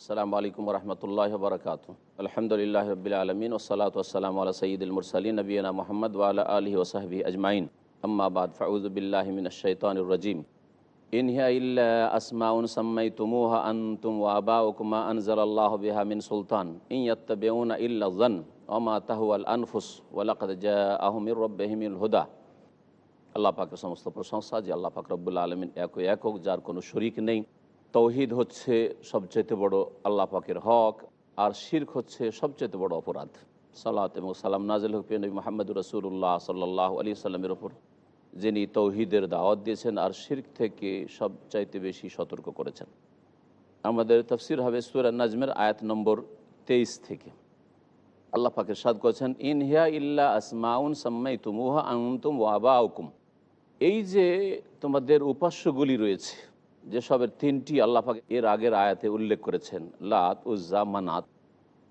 আসসালামু আলাইকুম রহমতুল্লাহ বরকাত আলহামদুলিল্লাহ রবিল আলমিন ওসলাত ওসালাম আল্লাহ সঈদুল মুরসালিন নবীনা মোহাম্মদ ওয়ালা আলহি ওসাহবি আজমাইন আম্মাবাদ ফাউজুবিল্লাহমিন শৈতানুর রাজিম ইনহিয়া ইল্লা আসমাউন সাম্মাইতুমুহা আনতুম ওয়া আবাউকুমা আনজালাল্লাহু বিহা মিন সুলতান ইন ইয়াত্তাবিউনা ইল্লা যান ওমা তাহুয়াল আনফুস ওয়া লাকাদ জাআহুম মির রাব্বিহিমিল হুদা আল্লাহ পাকের সমস্ত প্রশংসা যে আল্লাহ পাক রব্বুল আলমিন এক একক যার কোনো শরিক নেই তৌহিদ হচ্ছে সবচেয়ে বড় আল্লাহ পাকের হক, আর শির্ক হচ্ছে সবচেয়ে বড় অপরাধ। সালাত এবং সালাম নাজিল হক নবী মোহাম্মদ রসুল্লাহ সাল্লাহ আলী সাল্লামের ওপর, যিনি তৌহিদের দাওয়াত দিয়েছেন আর শির্ক থেকে সবচাইতে বেশি সতর্ক করেছেন। আমাদের তফসির হবে সুরা নাজমের আয়াত নম্বর তেইশ থেকে। আল্লাহ পাকের সাদ করেছেন ইনহিয়া ইল্লা আসমাউন সাম্মাই তুমুহা আনতুম ওয়াবা হুকুম এই যে তোমাদের উপাস্যগুলি রয়েছে যেসবের তিনটি আল্লাহ পাক এর আগের আয়াতে উল্লেখ করেছেন, লাত, উজ্জা, মানাত।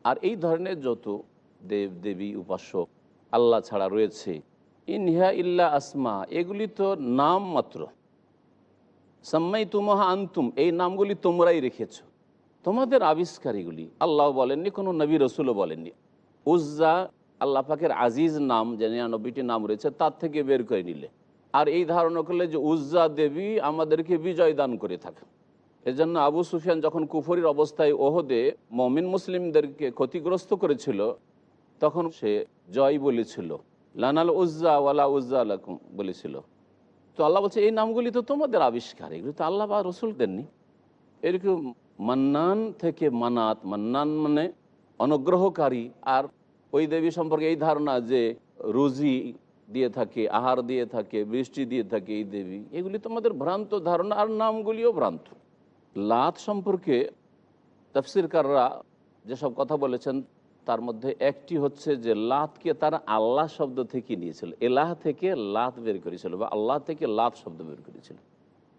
আর এই ধরনের যত দেব, দেবী উপাস্য আল্লাহ ছাড়া রয়েছে ইনহিয়া ইল্লা আসমা, এগুলি তো নাম মাত্র। সাম্মাই তুমহা আন্তুম, এই নামগুলি তোমরাই রেখেছ। তোমাদের আবিষ্কারীগুলি, আল্লাহ বলেননি, কোনো নবী রসুলও বলেননি। উজ্জা আল্লাহ পাকের আজিজ নাম, যে নিরানব্বইটি নাম রয়েছে, তার থেকে বের করে নিলে। আর এই ধারণা করলে যে উজ্জা দেবী আমাদেরকে বিজয় দান করে থাকে। এজন্য আবু সুফিয়ান যখন কুফরির অবস্থায় ওহদে মমিন মুসলিমদেরকে ক্ষতিগ্রস্ত করেছিল, তখন সে জয় বলেছিল, লানাল উজ্জা ওয়ালা উজ্জা আলাকুম বলেছিল। তো আল্লাহ বলছে, এই নামগুলি তো তোমাদের আবিষ্কার, এগুলি তো আল্লাহ বা রসুল দেননি। এরকম মান্নান থেকে মানাত, মান্নান মানে অনুগ্রহকারী। আর ওই দেবী সম্পর্কে এই ধারণা যে রুজি দিয়ে থাকে, আহার দিয়ে থাকে, বৃষ্টি দিয়ে থাকে এই দেবী। এগুলি তোমাদের ভ্রান্ত ধারণা আর নামগুলিও ভ্রান্ত। লাত সম্পর্কে তফসিরকাররা যেসব কথা বলেছেন, তার মধ্যে একটি হচ্ছে যে লাতকে তারা আল্লাহ শব্দ থেকে নিয়েছিল। এলাহ থেকে লাত বের করেছিল বা আল্লাহ থেকে লাত শব্দ বের করেছিল।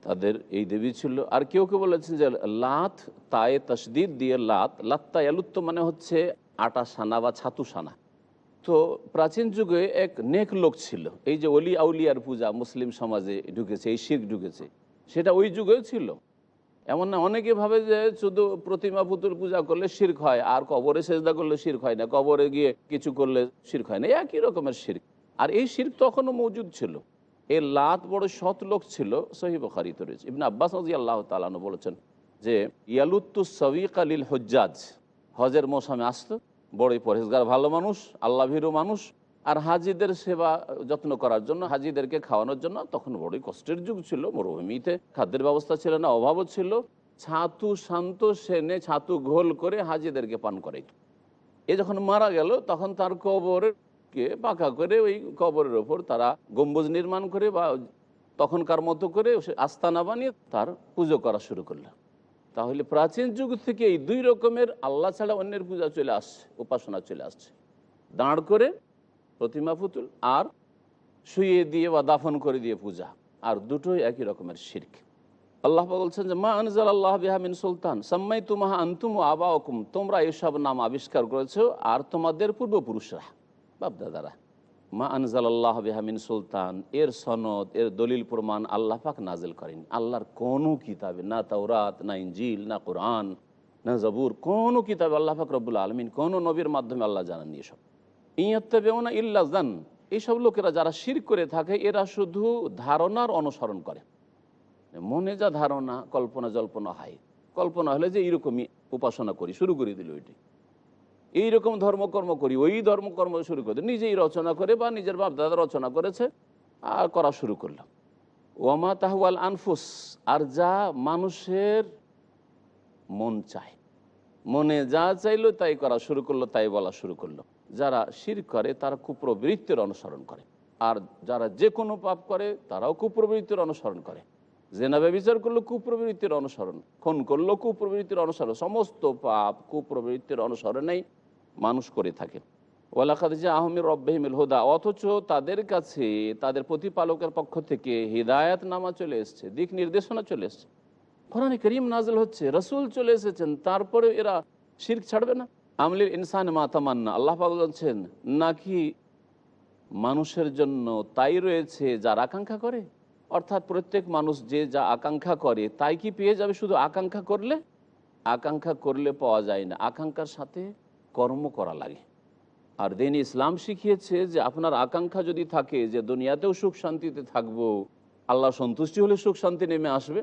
তাদের এই দেবী ছিল। আর কেউ কেউ বলেছেন যে লাত তায়ে তসদিদ দিয়ে লাত লাত্তা এলুত্ত মানে হচ্ছে আটা সানা বা ছাতু সানা। তো প্রাচীন যুগে এক নেক লোক ছিল। এই যে অলি আউলিয়ার পূজা মুসলিম সমাজে ঢুকেছে, এই শিখ ঢুকেছে, সেটা ওই যুগেও ছিল। এমন না, অনেকে ভাবে যে শুধু প্রতিমা পুতুল পূজা করলে শির্ক হয়, আর কবরে সেজদা করলে শির্ক হয় না, কবরে গিয়ে কিছু করলে শির্ক হয় না একই রকমের শির্ক। আর এই শির্ক তখনও মজুদ ছিল। এই লাত বড় সৎ লোক ছিল, সহি বখারিত রয়েছে। ইবন আব্বাস আল্লাহ তালানো বলেছেন যে, ইয়ালুত্তু সবিক আলিল হজ্জাজ, হজের মৌসুমে আসতো বড়ই পরেজগার ভালো মানুষ আল্লাহ ভীরু মানুষ। আর হাজিদের সেবা যত্ন করার জন্য, হাজিদেরকে খাওয়ানোর জন্য তখন বড়ই কষ্টের যুগ ছিল। মরুভূমিতে খাদ্যের ব্যবস্থা ছিল না, অভাবও ছিল। ছাতু শান্ত সেনে ছাতু ঘোল করে হাজিদেরকে পান করে এ যখন মারা গেল, তখন তার কবরকে পাকা করে ওই কবরের ওপর তারা গম্বুজ নির্মাণ করে বা তখনকার মতো করে আস্তানা বানিয়ে তার পুজো করা শুরু করল তাহলে প্রাচীন যুগ থেকে এই দুই রকমের আল্লাহ ছাড়া অন্যের পূজা চলে আসছে, উপাসনা চলে আসছে। দাঁড় করে প্রতিমা পুতুল আর শুয়ে দিয়ে বা দাফন করে দিয়ে পূজা, আর দুটোই একই রকমের শির্ক। আল্লাহ বলছেন যে, মা আনজাল আল্লাহ বিহামিন সুলতান সাম্মাই তুমাহা আন্তুম আবা হুকুম তোমরা এসব নাম আবিষ্কার করেছ, আর তোমাদের পূর্বপুরুষরা, বাপদাদারা মা আনজাল আল্লাহ বিহামিন সুলতান, এর সনদ, এর দলিল প্রমাণ আল্লাহ পাক নাজিল করেন। আল্লাহর কোনো কিতাবে, না তাওরাত, না ইঞ্জিল না কোরআন, না জবুর কোনো কিতাবে আল্লাহ পাক রব্বুল আলমিন, কোনো নবীর মাধ্যমে আল্লাহ জানাননি এসব। ইয়াত্তাবেউনা ইল্লা জান এইসব লোকেরা যারা শির করে থাকে, এরা শুধু ধারণার অনুসরণ করে। মনে যা ধারণা, কল্পনা জল্পনা হয়। কল্পনা হলে যে এরকমই উপাসনা করি, শুরু করে দিল ওইটি এইরকম ধর্মকর্ম করি, ওই ধর্মকর্ম শুরু করে, নিজেই রচনা করে বা নিজের বাপ দাদা রচনা করেছে, আর করা শুরু করলাম। ওয়ামা তাহওয়াল আনফুস, আর যা মানুষের মন চায়। মনে যা চাইলো তাই করা শুরু করল, তাই বলা শুরু করল। যারা শির করে, তারা কুপ্রবৃত্তির অনুসরণ করে। আর যারা যে কোনো পাপ করে, তারাও কুপ্রবৃত্তির অনুসরণ করে। জেনাবে বিচার করল, কুপ্রবৃত্তির অনুসরণ। খুন করল, কুপ্রবৃত্তির অনুসরণ। সমস্ত পাপ কুপ্রবৃত্তির অনুসরণেই মানুষ করে থাকে ওয়ালাকাদিজা আহমের রব্বাহিমিল হুদা, অথচ তাদের কাছে, তাদের প্রতিপালকের পক্ষ থেকে হৃদায়ত নামা চলে এসছে, দিক নির্দেশনা চলে এসছে। কোরআন করিম নাজল হচ্ছে, রসুল চলে এসেছেন, তারপরে এরা শির্ক ছাড়বে না। আমলির ইনসান মাতামান্না আল্লাহ বলছেন, নাকি মানুষের জন্য তাই রয়েছে যার আকাঙ্ক্ষা করে? অর্থাৎ প্রত্যেক মানুষ যে যা আকাঙ্ক্ষা করে, তাই কি পেয়ে যাবে শুধু আকাঙ্ক্ষা করলে? আকাঙ্ক্ষা করলে পাওয়া যায় না। আকাঙ্ক্ষার সাথে কর্ম করা লাগে। আর দিন ইসলাম শিখিয়েছে যে আপনার আকাঙ্ক্ষা যদি থাকে যে দুনিয়াতেও সুখ শান্তিতে থাকব, আল্লাহ সন্তুষ্টি হলে সুখ শান্তি নেমে আসবে,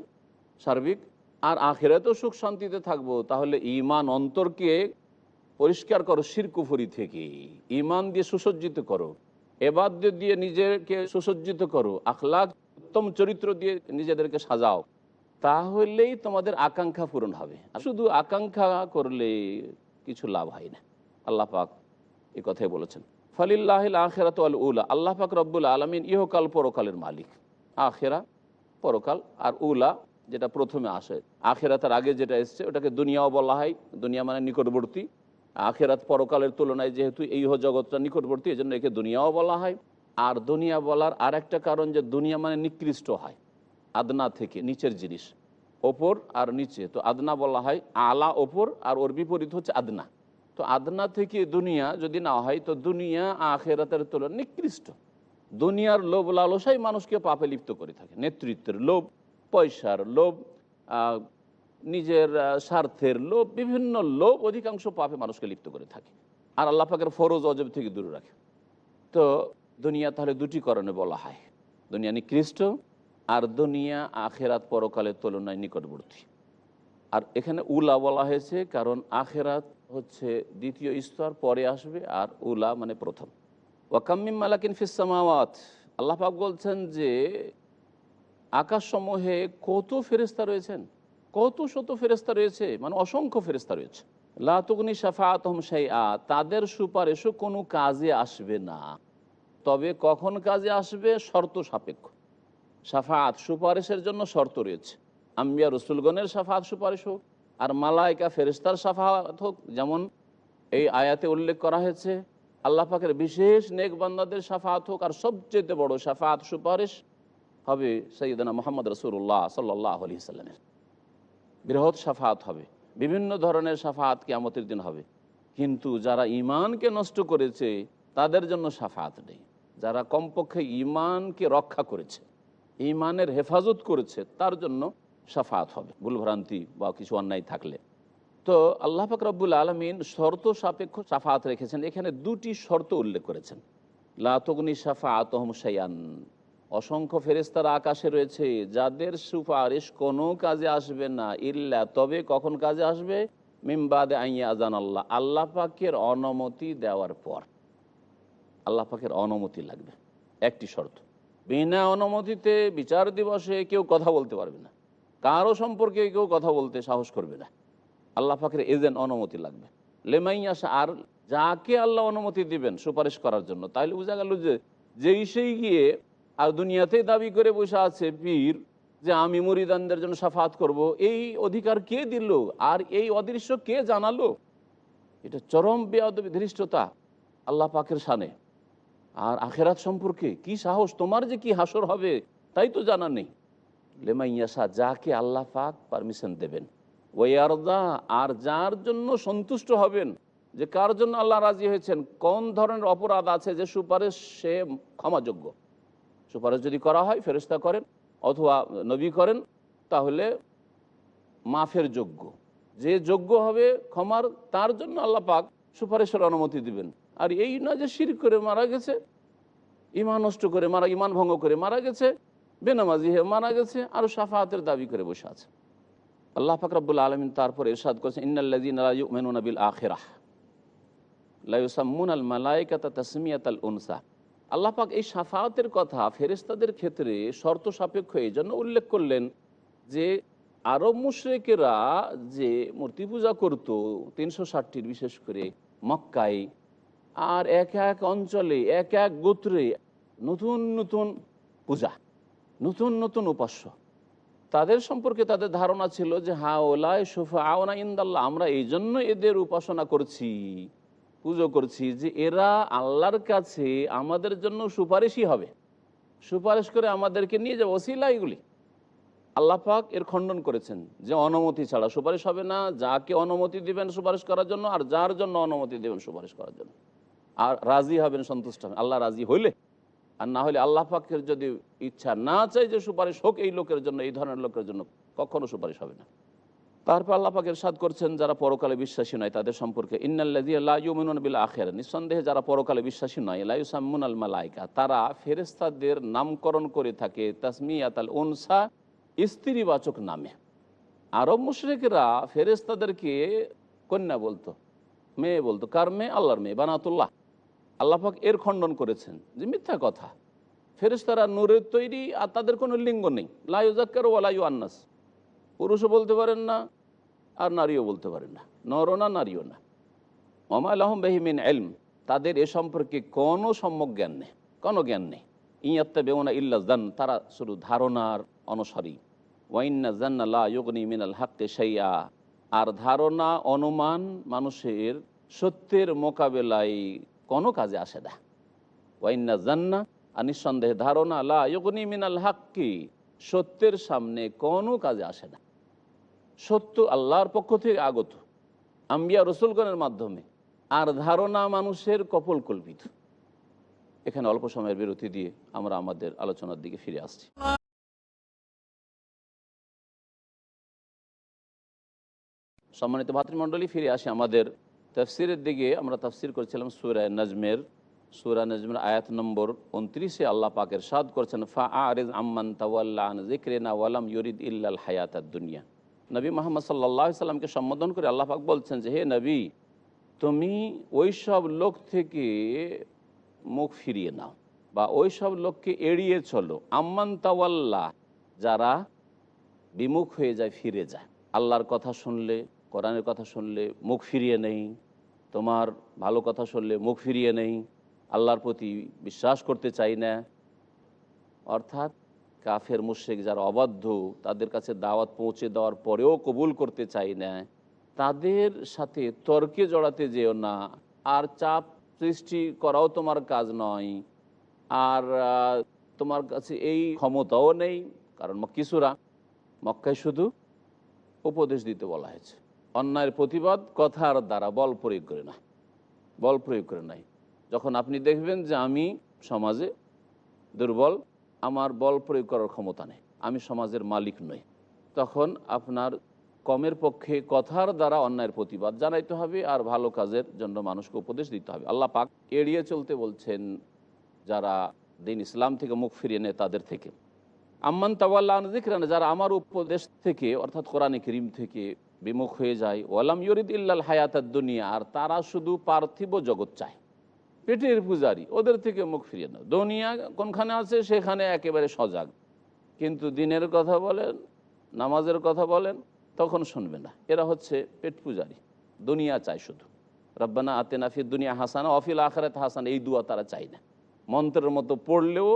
সার্বিক, আর আখেরাতেও সুখ শান্তিতে থাকব, তাহলে ইমান অন্তরকে পরিষ্কার করো শিরকুফুরি থেকে ইমান দিয়ে সুসজ্জিত করো এবাদ দিয়ে নিজেকে সুসজ্জিত করো আখলাক উত্তম চরিত্র দিয়ে নিজেদেরকে সাজাও, তাহলেই তোমাদের আকাঙ্ক্ষা পূরণ হবে। শুধু আকাঙ্ক্ষা করলে কিছু লাভ হয় না। আল্লাহ পাক এই কথাই বলেছেন ফালিল্লাহ আখেরাত আল উলা আল্লাহ পাক রব্বুল আলমিন ইহকাল পরকালের মালিক। আখেরা, পরকাল আর উলা যেটা প্রথমে আসে, আখেরাতের আগে যেটা এসছে ওটাকে দুনিয়াও বলা হয়, দুনিয়া মানে নিকটবর্তী। আখেরাত পরকালের তুলনায় যেহেতু এই জগৎটা নিকটবর্তী এই জন্য একে দুনিয়াও বলা হয়। আর দুনিয়া বলার আর একটা কারণ যে দুনিয়া মানে নিকৃষ্ট হয়, আদনা থেকে নিচের জিনিস। ওপর আর নিচে। তো আদনা বলা হয় আলা ওপর আর ওর বিপরীত হচ্ছে আদনা। তো আদনা থেকে দুনিয়া যদি না হয়, তো দুনিয়া আখেরাতের তুলনায় নিকৃষ্ট। দুনিয়ার লোভ লালসাই মানুষকে পাপে লিপ্ত করে থাকে। নেতৃত্বের লোভ, পয়সার লোভ নিজের স্বার্থের লোভ, বিভিন্ন লোভ অধিকাংশ পাপে মানুষকে লিপ্ত করে থাকে। আর আল্লাহ পাকের ফরজ অজব থেকে দূরে রাখে। তো দুনিয়া তাহলে দুটি কারণে বলা হয়। দুনিয়া নিকৃষ্ট আর দুনিয়া, আখেরাত পরকালের তুলনায় নিকটবর্তী। আর এখানে উলা বলা হয়েছে, কারণ আখেরাত হচ্ছে দ্বিতীয় স্তর, পরে আসবে, আর উলা মানে প্রথম। ওয়াকাম্মিম মালাকিন ফিসামাওয়াত আল্লাহ পাক বলছেন যে, আকাশসমূহে কত ফেরেস্তা রয়েছেন? কত শত ফেরেস্তা রয়েছে? মানে অসংখ্য ফেরেস্তা রয়েছে। লাতুগনি সাফাত আ তাদের সুপারিশও কোনো কাজে আসবে না। তবে কখন কাজে আসবে? শর্ত সাপেক্ষ। সাফাত সুপারিশের জন্য শর্ত রয়েছে। আম্বিয়া রসুলগণের সাফাত সুপারিশ হোক, আর মালাইকা ফেরিস্তার সাফাত হোক, যেমন এই আয়াতে উল্লেখ করা হয়েছে, আল্লাহ পাকের বিশেষ নেক বান্দাদের সাফাত হোক, আর সবচেয়ে বড় সাফাত সুপারিশ হবে সৈয়দনা মোহাম্মদ রসুল্লাহ সাল্লাহ আলি সাল্লামের। বৃহৎ সাফাত হবে, বিভিন্ন ধরনের সাফাত কেমতের দিন হবে। কিন্তু যারা ইমানকে নষ্ট করেছে, তাদের জন্য সাফাত নেই। যারা কমপক্ষে ইমানকে রক্ষা করেছে ইমানের হেফাজত করেছে, তার জন্য সাফাত হবে, ভুলভ্রান্তি বা কিছু অন্যায় থাকলে। তো আল্লাহ পাক রব্বুল আলমিন শর্ত সাপেক্ষ সাফাত রেখেছেন। এখানে দুটি শর্ত উল্লেখ করেছেন। লাতগ্নি সাফা আতহম সাইয়ান অসংখ্য ফেরেস্তারা আকাশে রয়েছে, যাদের সুপারিশ কোনো কাজে আসবে না, ইল্লা তবে কখন কাজে আসবে? মিমবাদে আইয়া আজান আল্লাহ। আল্লাহ পাকের অনুমতি দেওয়ার পর। আল্লাহ পাকের অনুমতি লাগবে। একটি শর্ত। বিনা অনুমতিতে বিচার দিবসে কেউ কথা বলতে পারবে না। কারও সম্পর্কে কেউ কথা বলতে সাহস করবে না। আল্লাহ পাকের এজেন্ট অনুমতি লাগবে। লেমাইয়াসা আর যাকে আল্লাহ অনুমতি দিবেন সুপারিশ করার জন্য তাহলে বোঝা গেল যে যেই সেই গিয়ে আর দুনিয়াতেই দাবি করে বসে আছে পীর যে আমি মুরিদানদের জন্য সাফাত করব, এই অধিকার কে দিল? আর এই অদৃশ্য কে জানালো? এটা চরম বেয়াদবি, ধৃষ্টতা আল্লাহ পাকের সানে আর আখেরাত সম্পর্কে কি সাহস? তোমার যে কি হাসর হবে, তাই তো জানা নেই। লেমাইয়াসা যাকে আল্লাহ পাক পারমিশন দেবেন। ওয়ারদা আর যার জন্য সন্তুষ্ট হবেন, যে কার জন্য আল্লাহ রাজি হয়েছেন, কোন ধরনের অপরাধ আছে যে সুপারিশ সে ক্ষমাযোগ্য? সুপারিশ যদি করা হয় ফেরস্তা করেন, অথবা নবী করেন, তাহলে মাফের যোগ্য। যে যোগ্য হবে ক্ষমার, তার জন্য আল্লাহ পাক সুপারিশের অনুমতি দিবেন। আর এই না যে শির করে মারা গেছে ইমান নষ্ট করে মারা ইমান ভঙ্গ করে মারা গেছে, বেনামাজি হয়ে মারা গেছে, আর সাফাহাতের দাবি করে বসে আছে। আল্লাহ ফাকরাবুল আলমিন তারপর এরশাদ করেছেন ইন্নাল্লাদিন মেনুনাবিল আখেরাহ। লাইসাম্মুন আল এই সাফাতের কথা ফেরেস্তাদের ক্ষেত্রে শর্ত সাপেক্ষ এই জন্য উল্লেখ করলেন যে, আরব মুশ্রেকেরা যে মূর্তি পূজা করত তিনশো ষাটটির বিশেষ করে মক্কায় আর এক এক অঞ্চলে, এক এক গোত্রে নতুন নতুন পূজা, নতুন নতুন উপাস্য। তাদের সম্পর্কে তাদের ধারণা ছিল যে, হা ওলায় সোফা আওনা ইন্দাল্লাহ, আমরা এই জন্য এদের উপাসনা করছি, পুজো করছি যে এরা আল্লাহর কাছে আমাদের জন্য সুপারিশই হবে। সুপারিশ করে আমাদেরকে নিয়ে যাব ওসিলা এগুলি। আল্লাহ পাক এর খণ্ডন করেছেন যে, অনুমতি ছাড়া সুপারিশ হবে না। যাকে অনুমতি দিবেন সুপারিশ করার জন্য, আর যার জন্য অনুমতি দেবেন সুপারিশ করার জন্য। আর রাজি হবেন, সন্তুষ্ট হবেন। আল্লাহ রাজি হইলে, আর না হলে আল্লাহ পাকের যদি ইচ্ছা না চাই যে সুপারিশ হোক এই লোকের জন্য, এই ধরনের লোকের জন্য, কখনো সুপারিশ হবে না। তারপর আল্লাপাকের সাদ করছেন, যারা পরকালে বিশ্বাসী নয় তাদের সম্পর্কে ইন্নাল্লাদিউমিন বিল আখের নিঃসন্দেহে যারা পরকালে বিশ্বাসী নয় লাইসাম্মুন আল মালাইকা, তারা ফেরেস্তাদের নামকরণ করে থাকে তাসমিয়াত আল উনসা, স্ত্রীবাচক নামে। আরব মুশরিকরা ফেরেস্তাদেরকে কন্যা বলতো, মেয়ে বলতো, কার মেয়ে? আল্লাহর মেয়ে, বানাতুল্লাহ। আল্লাহাক এর খণ্ডন করেছেন যে মিথ্যা কথা। ফেরেস্তারা নূরের তৈরি আর তাদের কোনো লিঙ্গ নেই। লাইজাক্কার ওয়ালাইউ আন্নাস পুরুষও বলতে পারেন না, আর নারীও বলতে পারেন না। নরও না, নারীও না। ওমাল আহম বেহিমিন এলম তাদের এ সম্পর্কে কোনো সম্যক জ্ঞান নেই, কোনো জ্ঞান নেই। ইয়াত্তা বেউনা ইল্লা জান তারা শুধু ধারণার অনুসারী। ওয়াইন্না জান্নাল্লাহ ইউগনি মিনাল হাক্তে সাইয়া আর ধারণা, অনুমান মানুষের সত্যের মোকাবেলায় কোনো কাজে আসে না। ওয়াইন্না জান্না আর নিঃসন্দেহে ধারণা, লা মিনাল হাক্কি, সত্যের সামনে কোনো কাজে আসে না। সত্য আল্লাহর পক্ষ থেকে আগত, আম্বিয়া রসুলগণের মাধ্যমে, আর ধারণা মানুষের কপল কল্পিত। এখানে অল্প সময়ের বিরতি দিয়ে আমরা আমাদের আলোচনার দিকে ফিরে আসছি। সম্মানিত ভাতৃমণ্ডলী, ফিরে আসি আমাদের তফসিরের দিকে আমরা তফসির করছিলাম সুরায় নজমের, সুরা নজমের আয়াত নম্বর উনত্রিশে আল্লাহ পাকের সাদ করছেন ফা আরিজ আম্মান তাওয়াল্লান জিক্রেনা ওয়ালাম ইউরিদ ইল্লাল হায়াত দুনিয়া। নবী মোহাম্মদ সাল্লাহ সাল্লামকে সম্বোধন করে আল্লাহ পাক বলছেন যে, হে নবী, তুমি ওই সব লোক থেকে মুখ ফিরিয়ে নাও বা ওই সব লোককে এড়িয়ে চলো। আম্মান তাওয়াল্লাহ যারা বিমুখ হয়ে যায়, ফিরে যায়। আল্লাহর কথা শুনলে, কোরআনের কথা শুনলে মুখ ফিরিয়ে নেই। তোমার ভালো কথা শুনলে মুখ ফিরিয়ে নেই, আল্লাহর প্রতি বিশ্বাস করতে চাই না। অর্থাৎ কাফের মুশেক যারা অবাধ্য, তাদের কাছে দাওয়াত পৌঁছে দেওয়ার পরেও কবুল করতে চাই না। তাদের সাথে তর্কে জড়াতে যেও না। আর চাপ সৃষ্টি করাও তোমার কাজ নয়। আর তোমার কাছে এই ক্ষমতাও নেই। কারণ কিছুরা মক্কায় শুধু উপদেশ দিতে বলা হয়েছে। অন্যায়ের প্রতিবাদ কথার দ্বারা বল প্রয়োগ করে না বল প্রয়োগ করে নাই। যখন আপনি দেখবেন যে আমি সমাজে দুর্বল, আমার বল প্রয়োগ করার ক্ষমতা নেই, আমি সমাজের মালিক নই, তখন আপনার কমের পক্ষে কথার দ্বারা অন্যায়ের প্রতিবাদ জানাইতে হবে আর ভালো কাজের জন্য মানুষকে উপদেশ দিতে হবে। আল্লাহ পাক এড়িয়ে চলতে বলছেন, যারা দিন ইসলাম থেকে মুখ ফিরিয়ে নেয় তাদের থেকে। আম্মান তাওয়াল্লাহ জিক্রান যারা আমার উপদেশ থেকে, অর্থাৎ কোরআনে করিম থেকে বিমুখ হয়ে যায়। ওয়ালাম ইউরিদ ইল্লাল হায়াতার দুনিয়া, আর তারা শুধু পার্থিব জগৎ চায়। পেটের পূজারি, ওদের থেকে মুখ ফিরিয়ে না দুনিয়া কোনখানে আছে, সেখানে একেবারে সজাগ। কিন্তু দিনের কথা বলেন, নামাজের কথা বলেন, তখন শুনবে না। এরা হচ্ছে পেট পূজারি, দুনিয়া চায় শুধু। রব্বানা আতেনাফি দুনিয়া হাসানা অফিল আখরাত হাসান, এই দুয়া তারা চায় না। মন্ত্রের মতো পড়লেও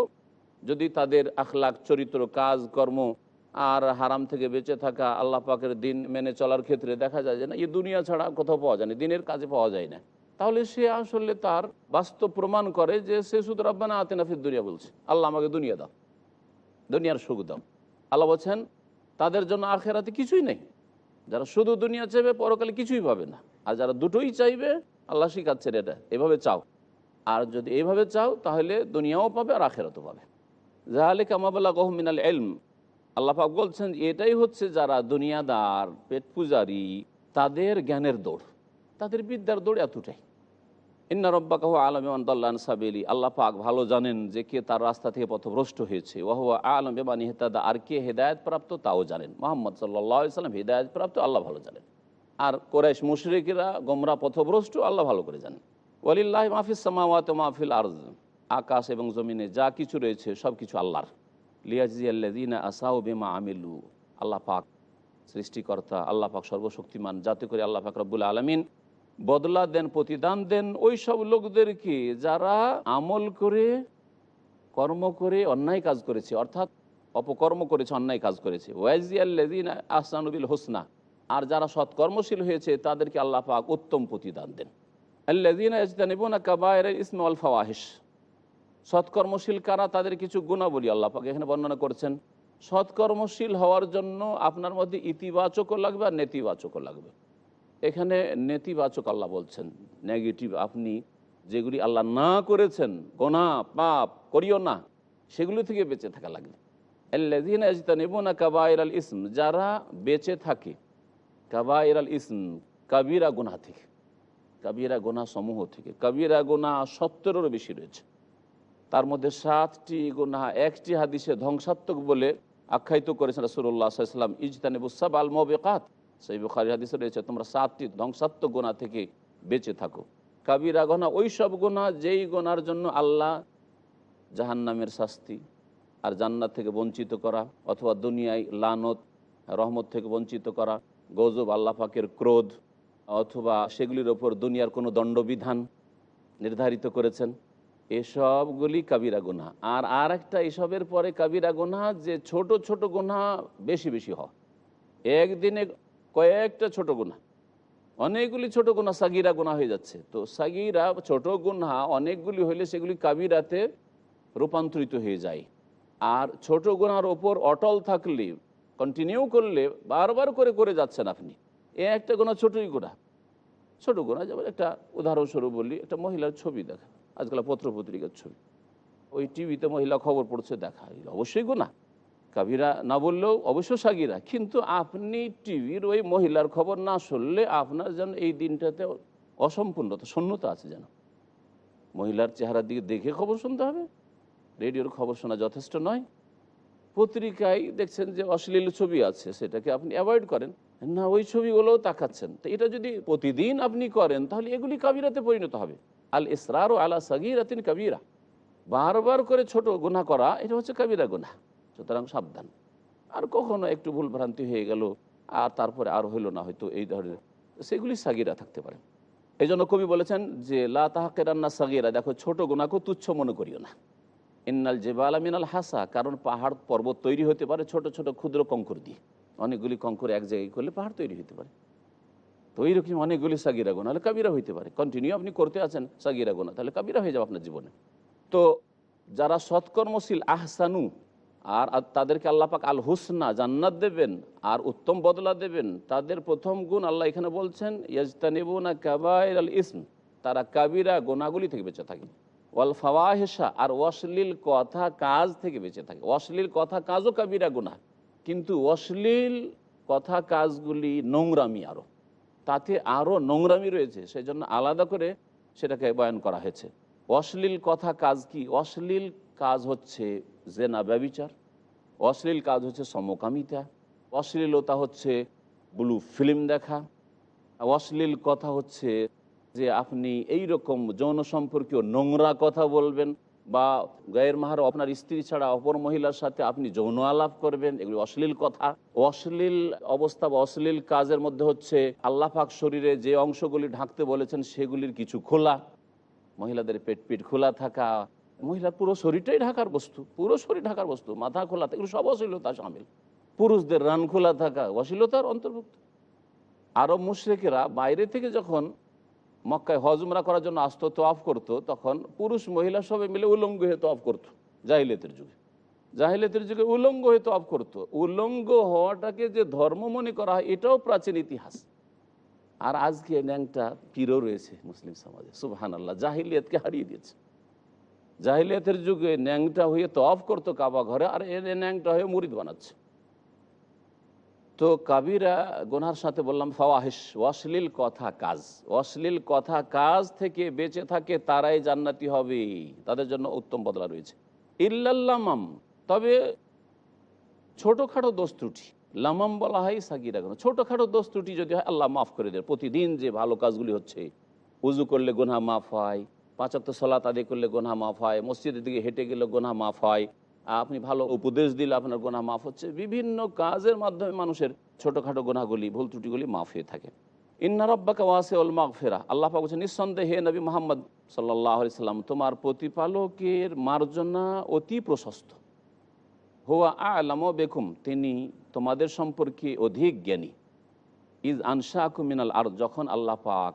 যদি তাদের আখলাখ, চরিত্র, কাজ, কর্ম আর হারাম থেকে বেঁচে থাকা আল্লাহ পাকের দিন মেনে চলার ক্ষেত্রে দেখা যায় যে না, এই দুনিয়া ছাড়া কোথাও পাওয়া যায় না, দিনের কাজে পাওয়া যায় না। তাহলে সে আসলে তার বাস্তব প্রমাণ করে যে সে শুধু রব্বানা আতেনাফির দুনিয়া বলছে। আল্লাহ আমাকে দুনিয়া দাও, দুনিয়ার সুখ দাও। আল্লাহ বলছেন, তাদের জন্য আখেরাতে কিছুই নেই। যারা শুধু দুনিয়া চাইবে, পরকালে কিছুই পাবে না। আর যারা দুটোই চাইবে, আল্লাহ শিখাচ্ছেন এটা, এভাবে চাও। আর যদি এইভাবে চাও, তাহলে দুনিয়াও পাবে আর আখেরাতও পাবে। জাহালে কামাবাল্লা গহমিনাল এলম আল্লাহাক বলছেন, এটাই হচ্ছে যারা দুনিয়াদার পেট পূজারি তাদের জ্ঞানের দৌড়। তাদের বিদ্যার দৌড় এতটাই। ইন্না রব্বাকাহ আলম দাল্লান সাবেলি। আল্লাহ পাক ভালো জানেন যে কে তার রাস্তা থেকে পথভ্রষ্ট হয়েছে। ওয়াহুয়া আলম বেমানি হেতাদা আর কে হেদায়ত প্রাপ্ত তাও জানেন। মোহাম্মদ সাল্লাহ সাল্লাম হেদায়ত প্রাপ্ত আল্লাহ ভালো জানেন। আর কোরাইশ মুশরিকেরা, গোমরা, পথভ্রষ্ট, আল্লাহ ভালো করে জানেন। ওয়ালিল্লাহ মাহফিস সামাওয়াত মাহফিল আরজ আকাশ এবং জমিনে যা কিছু রয়েছে সব কিছু আল্লাহর। লিয়াজিয়াল্লাদিনা আসাউ বেমা আমিলু। আল্লাহ পাক সৃষ্টিকর্তা, আল্লাহ পাক সর্বশক্তিমান, যাতে করে আল্লাহ পাক রব্বুল আলমিন বদলা দেন, প্রতিদান দেন ওই সব লোকদেরকে যারা আমল করে, কর্ম করে, অন্যায় কাজ করেছে, অর্থাৎ অপকর্ম করেছে, অন্যায় কাজ করেছে। ওয়াইজিয়াল্লাদিন আহসানুবিল হোসনা। আর যারা সৎকর্মশীল হয়েছে, তাদেরকে আল্লাহ পাক উত্তম প্রতিদান দেন। আল্লাদিন কাবায়ের ইসমে আল ফাওয়াহিশ। সৎকর্মশীল কারা? তাদের কিছু গুণাবলী আল্লাহ পাক এখানে বর্ণনা করছেন। সৎকর্মশীল হওয়ার জন্য আপনার মধ্যে ইতিবাচকও লাগবে আর নেতিবাচকও লাগবে। এখানে নেতিবাচক আল্লাহ বলছেন, নেগেটিভ আপনি যেগুলি আল্লাহ না করেছেন, গোনা, পাপ, করিও না, সেগুলি থেকে বেঁচে থাকা লাগবে। কাবায়ের ইসম, যারা বেঁচে থাকে কাবাইর আল ইসম, কাবিরা গুনা থেকে, কাবিরা গোনা সমূহ থেকে, কাবিরা গোনা সত্তরেরও বেশি রয়েছে। তার মধ্যে সাতটি গোনা একটি হাদিসে ধ্বংসাত্মক বলে আখ্যায়িত করেছেন রসুল্লাহ সাল্লাম ইজতানিবুসাব আল মবেকাত সেই বুখারি হাদিসে রয়েছে, তোমরা সাতটি ধ্বংসাত্মক গোনা থেকে বেঁচে থাকো। কাবিরা গোনা ওই সব গোনা যেই গোনার জন্য আল্লাহ জাহান্নামের শাস্তি আর জান্নাত থেকে বঞ্চিত করা অথবা দুনিয়ায় লানত, রহমত থেকে বঞ্চিত করা, গজব, আল্লাহ পাকের ক্রোধ অথবা সেগুলির ওপর দুনিয়ার কোনো দণ্ডবিধান নির্ধারিত করেছেন। এসবগুলি কাবিরা গুনা আর আর একটা এসবের পরে কাবিরা গুনা যে ছোট ছোট গুনা বেশি বেশি হয়। একদিনে কয়েকটা ছোট গুণা অনেকগুলি ছোট গুণা সাগিরা গুণা হয়ে যাচ্ছে। তো সাগিরা ছোট গুণা অনেকগুলি হইলে সেগুলি কাবিরাতে রূপান্তরিত হয়ে যায়। আর ছোট গুণার ওপর অটল থাকলে কন্টিনিউ করলে, বারবার করে করে যাচ্ছেন আপনি। এ একটা গোনা ছোটই গোনা ছোট গোনা যেমন একটা উদাহরণস্বরূপ বলি, একটা মহিলার ছবি দেখা আজকাল পত্র পত্রিকার ছবি। ওই টিভিতে মহিলা খবর পড়ছে দেখা অবশ্যই গোনা কাবিরা না বললেও অবশ্য সাগিরা। কিন্তু আপনি টিভির ওই মহিলার খবর না শুনলে আপনার যেন এই দিনটাতে অসম্পূর্ণতা, শূন্যতা আছে যেন। মহিলার চেহারার দিকে দেখে খবর শুনতে হবে। রেডিওর খবর শোনা যথেষ্ট নয়। পত্রিকায় দেখছেন যে অশ্লীল ছবি আছে, সেটাকে আপনি অ্যাভয়েড করেন। না, ওই ছবিগুলোও তাকাচ্ছেন। তো এটা যদি প্রতিদিন আপনি করেন, তাহলে এগুলি কাবিরাতে পরিণত হবে। আল ইসরার ও আলা সাগিরাতিন কাবিরা। বারবার করে ছোট গুনাহ করা, এটা হচ্ছে কাবিরা গুনাহ। সুতরাং সাবধান। আর কখনো একটু ভুল ভ্রান্তি হয়ে গেল, আর তারপরে আর হইল না হয়তো এই ধরনের। সেগুলি সাগিরা থাকতে পারে। এই জন্য কবি বলেছেন যে, লা তাহাকেরান্না সাগিরা, দেখো ছোট গুণাকেও তুচ্ছ মনে করিও না। ইন্নাল জেবাল মিনাল হাসা, কারণ পাহাড় পর্বত তৈরি হতে পারে ছোট ছোট ক্ষুদ্র কঙ্কর দিয়ে। অনেকগুলি কঙ্কর এক জায়গায় করলে পাহাড় তৈরি হতে পারে। তো এইরকম অনেকগুলি সাগিরা গোনা হলে কাবিরা হইতে পারে। কন্টিনিউ আপনি করতে আছেন, সাগিরা গোনা, তাহলে কাবিরা হয়ে যাবে আপনার জীবনে। তো যারা সৎকর্মশীল, আহসানু, আর তাদেরকে আল্লাপাক আল হুসনা জান্নাত দেবেন, আর উত্তম বদলা দেবেন, তাদের প্রথম গুণ আল্লাহ এখানে বলছেন, ইয়াজতানিবুনা কাবাইর আল ইসম, তারা কাবিরা গোনাগুলি থেকে বেঁচে থাকে। ওয়াল ফাওয়াহেসা আর অশ্লীল কথা কাজ থেকে বেঁচে থাকে। অশ্লীল কথা কাজও কাবিরা গুনাহ কিন্তু অশ্লীল কথা কাজগুলি নোংরামি আরও তাতে আরও নোংরামি রয়েছে সেই জন্য আলাদা করে সেটাকে বয়ান করা হয়েছে। অশ্লীল কথা কাজ কি? অশ্লীল কাজ হচ্ছে জেনা ব্যবিচার, অশ্লীল কাজ হচ্ছে সমকামিতা, অশ্লীলতা হচ্ছে ব্লু ফিল্ম দেখা, অশ্লীল কথা হচ্ছে যে আপনি এই রকম যৌন সম্পর্কীয় নোংরা কথা বলবেন বা গায়ের মাহার আপনার স্ত্রী ছাড়া অপর মহিলার সাথে আপনি যৌন আলাপ করবেন, এগুলি অশ্লীল কথা। অশ্লীল অবস্থা বা অশ্লীল কাজের মধ্যে হচ্ছে আল্লাহ পাক শরীরে যে অংশগুলি ঢাকতে বলেছেন, সেগুলির কিছু খোলা। মহিলাদের পেট পিট খোলা থাকা। মহিলার পুরো শরীরটাই ঢাকার বস্তু, পুরো শরীর ঢাকার বস্তু, মাথা খোলা এগুলো সব অশ্লীলতা সামিল। পুরুষদের রান খোলা থাকা, অশ্লীলতার অন্তর্ভুক্ত। আরব মুশ্রেকেরা বাইরে থেকে যখন মক্কায় হজমরা করার জন্য আসতো তোয়াফ করতো, তখন পুরুষ মহিলা সবাই মিলে উলঙ্গ হয়ে তোয়াফ করতো, জাহিলিয়তের যুগে। জাহিলিয়তের যুগে উলঙ্গ হয়ে তোয়াফ করতো। উলঙ্গ হওয়াটাকে যে ধর্ম মনে করা হয়, এটাও প্রাচীন ইতিহাস। আর আজকে ন্যাংটা পীরও রয়েছে মুসলিম সমাজে সুবহান আল্লাহ জাহিলিয়তকে হারিয়ে দিয়েছে। জাহিলিয়তের যুগে ন্যাংটা হয়ে তফ করতো কাবা ঘরে, আর এ ন্যাংটা হয়ে মুরিদ বানাচ্ছে। তো কাবিরা গোনার সাথে বললাম ফাওয়াহিস অশ্লীল কথা কাজ। অশ্লীল কথা কাজ থেকে বেঁচে থাকে তারাই জান্নাতি হবে। তাদের জন্য উত্তম বদলা রয়েছে। ইল্লাল্লামাম তবে ছোটোখাটো দোষ ত্রুটি। লামাম বলা হয় সাকিরা গোনা। ছোটোখাটো দোষ ত্রুটি যদি হয়, আল্লাহ মাফ করে দেয় প্রতিদিন যে ভালো কাজগুলি হচ্ছে, উজু করলে গোনা মাফ হয় পাঁচাত্ত সলাত আদি করলে গোনা মাফ হয়, মসজিদের দিকে হেঁটে গেলে গোনা মাফ হয় আপনি ভালো উপদেশ দিলে আপনার গোনা মাফ হচ্ছে। বিভিন্ন কাজের মাধ্যমে মানুষের ছোটোখাটো গোনাগুলি ভুল ত্রুটিগুলি মাফ হয়ে থাকে। ইন্না রব্বাকা ওয়াসে ওল মাগ ফেরা আল্লাহ পাক বলছেন, নিঃসন্দেহে নবী মোহাম্মদ সাল্লাহ সাল্লাম, তোমার প্রতিপালকের মার্জনা অতি প্রশস্ত। হুয়া আলামো বেকুম, তিনি তোমাদের সম্পর্কে অধিক জ্ঞানী। ইজ আনশা মিনাল আর যখন আল্লাহ পাক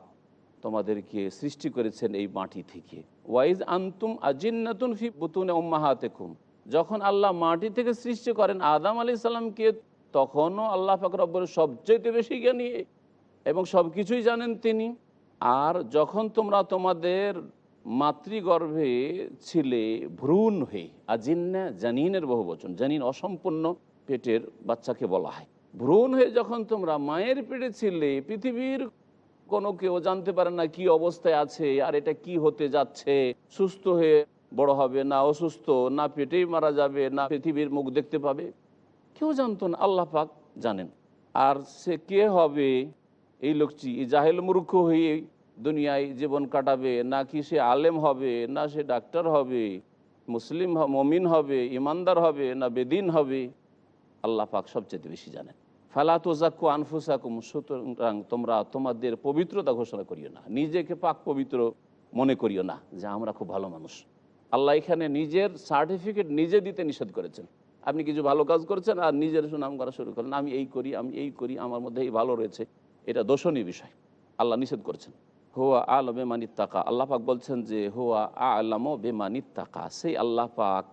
তোমাদেরকে সৃষ্টি করেছেন এই মাটি থেকে। ওয়াইজ আন্তুম আজিন্নাতুন ফি বুতুনে উম্মাহাতেকুম। যখন আল্লাহ মাটি থেকে সৃষ্টি করেন, আদাম আলি সাল্লামকে তখনও আল্লাহ পাক রব্বর সবচেয়ে বেশি জ্ঞানী। এবং সব কিছুই জানেন তিনি। আর যখন তোমরা তোমাদের মাতৃগর্ভে ছিলে, ভ্রূণ হয়ে আজিন্না জানিনের বহু বচন, জানিন অসম্পূর্ণ পেটের বাচ্চাকে বলা হয়। ভ্রূণ হয়ে যখন তোমরা মায়ের পেটে ছিলে, পৃথিবীর কোনো কেউ জানতে পারে না কি অবস্থায় আছে, আর এটা কি হতে যাচ্ছে, সুস্থ হয়ে বড় হবে, না অসুস্থ, না পেটেই মারা যাবে, না পৃথিবীর মুখ দেখতে পাবে। কেউ জানতো না, আল্লাহ পাক জানেন। আর সে কে হবে? এই লোকটি জাহেল মূর্খ হয়ে দুনিয়ায় জীবন কাটাবে না কি সে আলেম হবে, না সে ডাক্তার হবে, মুসলিম মমিন হবে, ইমানদার হবে, না বেদিন হবে? আল্লাহ পাক সবচেয়ে বেশি জানেন। ফালা তোজাক্কু আনফুসাকুম, সুতরাং তোমরা তোমাদের পবিত্রতা ঘোষণা করিও না। নিজেকে পাক পবিত্র মনে করিও না, যে আমরা খুব ভালো মানুষ। আল্লাহ এখানে নিজের সার্টিফিকেট নিজে দিতে নিষেধ করেছেন। আপনি কিছু ভালো কাজ করেছেন আর নিজের সুনাম করা শুরু করেন আমি এই করি, আমি এই করি, আমার মধ্যে এই ভালো রয়েছে। এটা দোষণীয় বিষয়। আল্লাহ নিষেধ করেছেন। হোয়া আল বেমানিত তাকা আল্লাহ পাক বলছেন যে, হুয়া আলম বেমানিত তাকা সেই আল্লাহ পাক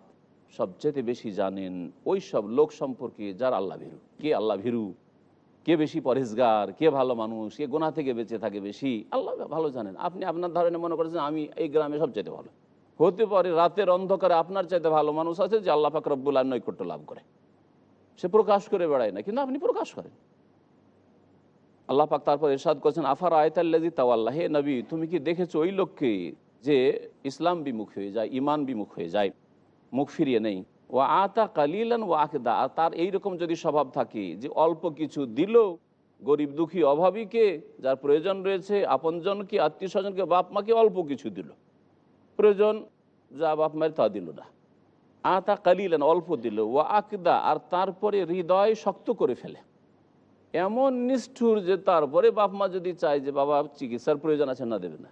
সবচেয়ে বেশি জানেন ওই সব লোক সম্পর্কে যার আল্লাহ ভীরু। কে আল্লাহ ভীরু? কে বেশি পরেজগার কে ভালো মানুষ? কে গোনা থেকে বেঁচে থাকে বেশি? আল্লাহ ভালো জানেন। আপনি আপনার ধরনের মনে করেছেন, আমি এই গ্রামে সবচেয়ে ভালো। হতে পারে রাতের অন্ধকারে আপনার চাইতে ভালো মানুষ আছে যে আল্লাহ পাক রব্বুল আল নৈকট্য লাভ করে। সে প্রকাশ করে বেড়ায় না, কিন্তু আপনি প্রকাশ করেন। আল্লাহ পাক তারপর এরশাদ করছেন, আফার আয়তাল্লাজি তাওয়াল্লাহ হে নবী, তুমি কি দেখেছ ওই লোককে যে ইসলাম বিমুখ হয়ে যায় ইমান বিমুখ হয়ে যায়, মুখ ফিরিয়ে নেই? ও আতা কালিলান ও আর তার এইরকম যদি স্বভাব থাকে যে অল্প কিছু দিল, গরিব দুঃখী অভাবীকে, যার প্রয়োজন রয়েছে, আপনজনকে আত্মীয় স্বজনকে বাপ মাকে অল্প কিছু দিল। প্রয়োজন? যা বাপ মায়ের তা দিল না। আতা কালিলান, অল্প দিল। ও আকদা, আর তারপরে হৃদয় শক্ত করে ফেলে। এমন নিষ্ঠুর যে তারপরে বাপ মা যদি চায় যে, বাবা, চিকিৎসার প্রয়োজন আছে, না দেবে না।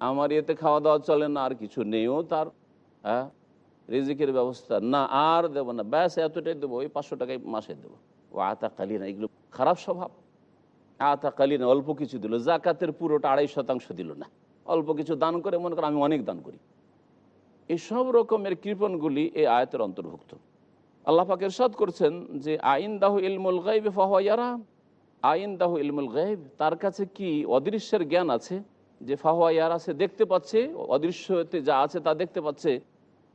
আমার এতে খাওয়া দাওয়া চলে না, আর কিছু নেইও তার হ্যাঁ রিজিকের ব্যবস্থা না, আর দেবো না। ব্যাস, এতটাই দেবো, ওই পাঁচশো টাকায় মাসে দেবো। ও আতা কালিনা এগুলো খারাপ স্বভাব। আতা কালিনা অল্প কিছু দিল। জাকাতের পুরোটা আড়াই শতাংশ দিল না। অল্প কিছু দান করে, মনে করো আমি অনেক দান করি। এই সব রকমের কৃপণগুলি এই আয়তের অন্তর্ভুক্ত। আল্লাহ পাক ইরশাদ করছেন যে আইন দাহ ইলমুল গাইব ফাহয়ারা আইন দাহ ইলমুল গাইব তার কাছে কি অদৃশ্যের জ্ঞান আছে? যে ফাহয়ারা সে দেখতে পাচ্ছে, অদৃশ্যতে যা আছে তা দেখতে পাচ্ছে,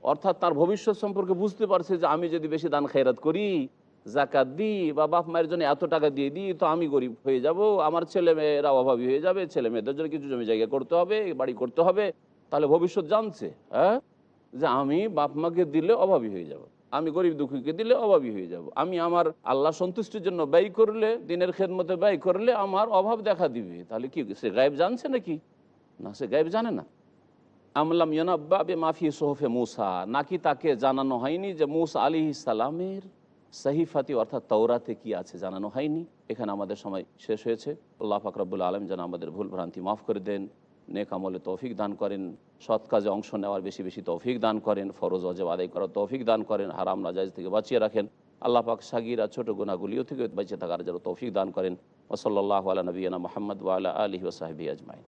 অর্থাৎ তার ভবিষ্যৎ সম্পর্কে বুঝতে পারছে যে, আমি যদি বেশি দান খেরাত করি জাকাত দিই, বা বাপ মায়ের জন্য এত টাকা দিয়ে দিই, তো আমি গরিব হয়ে যাব, আমার ছেলে মেয়েরা অভাবী হয়ে যাবে, ছেলে মেয়েদের জন্য কিছু জমি জায়গা করতে হবে, বাড়ি করতে হবে, তাহলে ভবিষ্যৎ জানছে হ্যাঁ? যে আমি বাপ মাকে দিলে অভাবী হয়ে যাব, আমি গরিব দুঃখীকে দিলে অভাবী হয়ে যাব, আমি আমার আল্লাহ সন্তুষ্টির জন্য ব্যয় করলে, দিনের খেদমতে ব্যয় করলে আমার অভাব দেখা দিবে, তাহলে কি সে গায়েব জানছে নাকি? না, সে গায়েব জানে না। আমলাম ইয়নাব্বা বে মাফি সোহফে মুসা, নাকি তাকে জানানো হয়নি যে মুসা আলী সালামের সাহিফাতি অর্থাৎ তৌরাতে কি আছে জানানো হয়নি। এখানে আমাদের সময় শেষ হয়েছে। আল্লাহ ফাকরাবুল আলম যেন আমাদের ভুল ভ্রান্তি মাফ করে দেন, নেক আমলে তৌফিক দান করেন, সৎ কাজে অংশ নেওয়ার বেশি বেশি তৌফিক দান করেন, ফরজ অজেব আদায় করার তৌফিক দান করেন, হারাম নাজাইজ থেকে বাঁচিয়ে রাখেন। আল্লাহ পাক সাগিরা ছোট গুণাগুলিও থেকে বাঁচিয়ে থাকার যেন তৌফিক দান করেন। ওসল্লাহ আলা নবীনা মোহাম্মদ ওয়ালা আলহি ওসাহাবি আজমাইন।